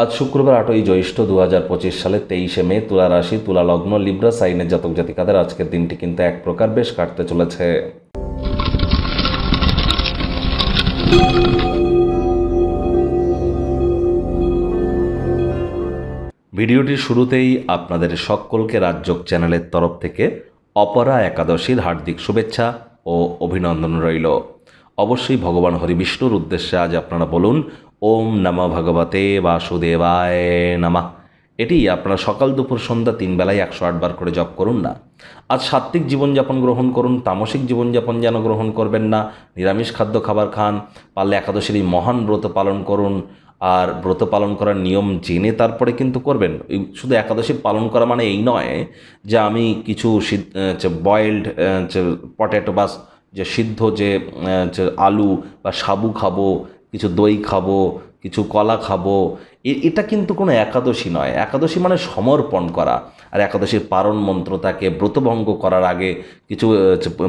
আজ শুক্রবার আটই জ্যৈষ্ঠ দু হাজার পঁচিশ সালে তেইশে মে তুলা রাশি, তুলা লগ্ন, লিব্রা, সাইনের জাতক জাতিকাদের আজকের দিনটি কিন্তু এক প্রকার বেশ কাটতে চলেছে। ভিডিওটির শুরুতেই আপনাদের সকলকে রাজযোগ চ্যানেলের তরফ থেকে অপরা একাদশীর হার্দিক শুভেচ্ছা ও অভিনন্দন রইল। অবশ্যই ভগবান হরি বিষ্ণুর উদ্দেশ্যে আজ আপনারা বলুন, ওম নম ভগবতে বাসুদেবায় নামা। এটি আপনারা সকাল দুপুর সন্ধ্যা তিন বেলায় একশো আটবার করে জপ করুন না। আজ সাত্ত্বিক জীবনযাপন গ্রহণ করুন, তামসিক জীবনযাপন যেন গ্রহণ করবেন না। নিরামিষ খাদ্য খাবার খান, পারলে একাদশীর এই মহান ব্রত পালন করুন। আর ব্রত পালন করার নিয়ম জেনে তারপরে কিন্তু করবেন। শুধু একাদশী পালন করা মানে এই নয় যে আমি কিছু বয়েলড পটেটো বা যে সিদ্ধ যে আলু বা সাবু খাব, কিছু দই খাব, কিছু কলা খাব এটা কিন্তু কোনো একাদশী নয়। একাদশী মানে সমর্পণ করা। আর একাদশীর পারণ মন্ত্র তাকে ব্রতভঙ্গ করার আগে কিছু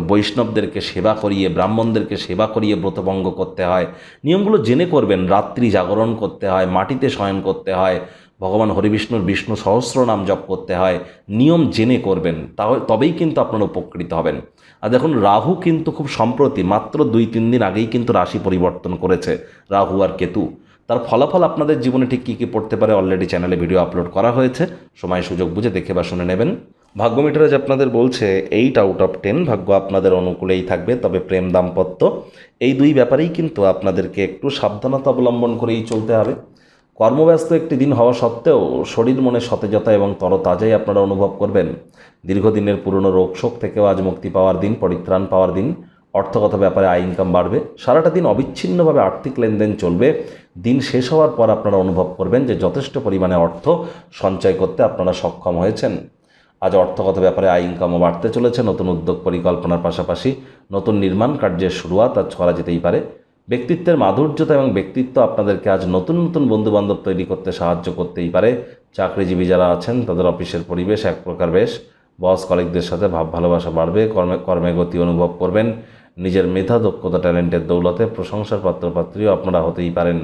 বৈষ্ণবদেরকে সেবা করিয়ে, ব্রাহ্মণদেরকে সেবা করিয়ে ব্রতভঙ্গ করতে হয়। নিয়মগুলো জেনে করবেন। রাত্রি জাগরণ করতে হয়, মাটিতে শয়ন করতে হয় ভগবান হরিবিষ্ণুর বিষ্ণু সহস্র নাম জপ করতে হয়, নিয়ম জেনে করবেন, তাহলে তবেই কিন্তু আপনারা উপকৃত হবেন। আর দেখুন, রাহু কিন্তু খুব সম্প্রতি, মাত্র দুই তিন দিন আগেই কিন্তু রাশি পরিবর্তন করেছে, রাহু আর কেতু। তার ফলাফল আপনাদের জীবনে ঠিক কী কী পড়তে পারে অলরেডি চ্যানেলে ভিডিও আপলোড করা হয়েছে, সময় সুযোগ বুঝে দেখে বা শুনে নেবেন। ভাগ্যমিটার আজ আপনাদের বলছে এইট আউট অফ টেন ভাগ্য আপনাদের অনুকূলেই থাকবে, তবে প্রেম দাম্পত্য। এই দুই ব্যাপারেই কিন্তু আপনাদেরকে একটু সাবধানতা অবলম্বন করেই চলতে হবে। কর্মব্যস্ত একটি দিন হওয়া সত্ত্বেও শরীর মনে সতেজতা এবং তরতাজাই আপনারা অনুভব করবেন। দীর্ঘদিনের পুরনো রোগশোক থেকেও আজ মুক্তি পাওয়ার দিন, পরিত্রাণ পাওয়ার দিন, অর্থগত ব্যাপারে আয় ইনকাম বাড়বে। সারাটা দিন অবিচ্ছিন্নভাবে আর্থিক লেনদেন চলবে। দিন শেষ হওয়ার পর আপনারা অনুভব করবেন যে যথেষ্ট পরিমাণে অর্থ সঞ্চয় করতে আপনারা সক্ষম হয়েছেন। আজ অর্থগত ব্যাপারে আয় ইনকামও বাড়তে চলেছে। নতুন উদ্যোগ পরিকল্পনার পাশাপাশি নতুন নির্মাণ কার্যের শুরুয়াত আজ করা যেতেই পারে। ব্যক্তিত্বের মাধুর্যতা এবং ব্যক্তিত্ব আপনাদেরকে আজ নতুন নতুন বন্ধুবান্ধব তৈরি করতে সাহায্য করতেই পারে। চাকরিজীবী যারা আছেন, তাদের অফিসের পরিবেশ এক প্রকার বেশ। বস কলিগদের সাথে ভাব ভালোবাসা বাড়বে, কর্মে কর্মে গতি অনুভব করবেন। নিজের মেধা, দক্ষতা, ট্যালেন্টের দৌলতে প্রশংসার পাত্রপাত্রীও আপনারা হতেই পারেন।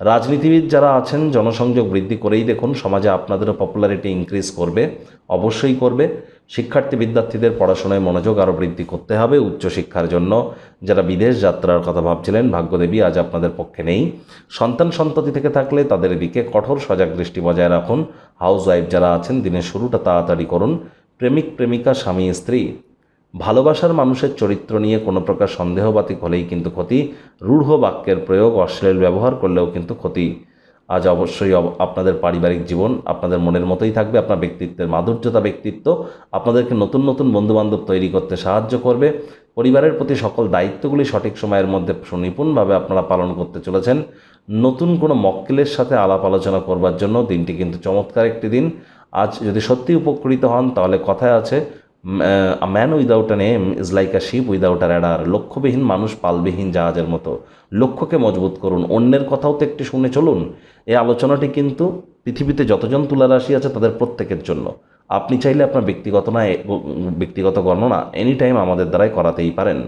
রাজনীতিবিদ যারা আছেন, জনসংযোগ বৃদ্ধি করেই দেখুন, সমাজে আপনাদেরও পপুলারিটি ইনক্রিজ করবে, অবশ্যই করবে। শিক্ষার্থী বিদ্যার্থীদের পড়াশোনায় মনোযোগ আরও বৃদ্ধি করতে হবে উচ্চশিক্ষার জন্য। যারা বিদেশ যাত্রার কথা ভাবছিলেন, ভাগ্যদেবী আজ আপনাদের পক্ষে নেই। সন্তান সন্ততি থেকে থাকলে তাদের দিকে কঠোর সজাগ দৃষ্টি বজায় রাখুন। হাউস ওয়াইফ যারা আছেন, দিনের শুরুটা তাড়াতাড়ি করুন। প্রেমিক, প্রেমিকা, স্বামী, স্ত্রী। ভালোবাসার মানুষের চরিত্র নিয়ে কোনো প্রকার সন্দেহবাতিক হলেই কিন্তু ক্ষতি। রূঢ় বাক্যের প্রয়োগ অশ্লীল ব্যবহার করলেও কিন্তু ক্ষতি। আজ অবশ্যই অব- আপনাদের পারিবারিক জীবন আপনাদের মনের মতোই থাকবে, আপনার ব্যক্তিত্বের মাধুর্যতা, ব্যক্তিত্ব আপনাদেরকে নতুন নতুন বন্ধুবান্ধব তৈরি করতে সাহায্য করবে। পরিবারের প্রতি সকল দায়িত্বগুলি সঠিক সময়ের মধ্যে সুনিপুণভাবে আপনারা পালন করতে চলেছেন। নতুন কোনো মক্কেলের সাথে আলাপ আলোচনা করবার জন্য দিনটি কিন্তু চমৎকার একটি দিন। আজ যদি সত্যি উপকৃত হন তাহলে কথায় আছে a man without a name is like a ship without a rudder লক্ষ্যবিহীন মানুষ পালবিহীন জাহাজের মতো। লক্ষ্যকে মজবুত করুন। অন্যের কথাও তো একটি শুনে চলুন। এই আলোচনাটি কিন্তু পৃথিবীতে যতজন তুলা রাশি আছে তাদের প্রত্যেকের জন্য। আপনি চাইলে আপনার ব্যক্তিগত না ব্যক্তিগত গণনা এনি টাইম আমাদের দ্বারাই করাতেই পারেন।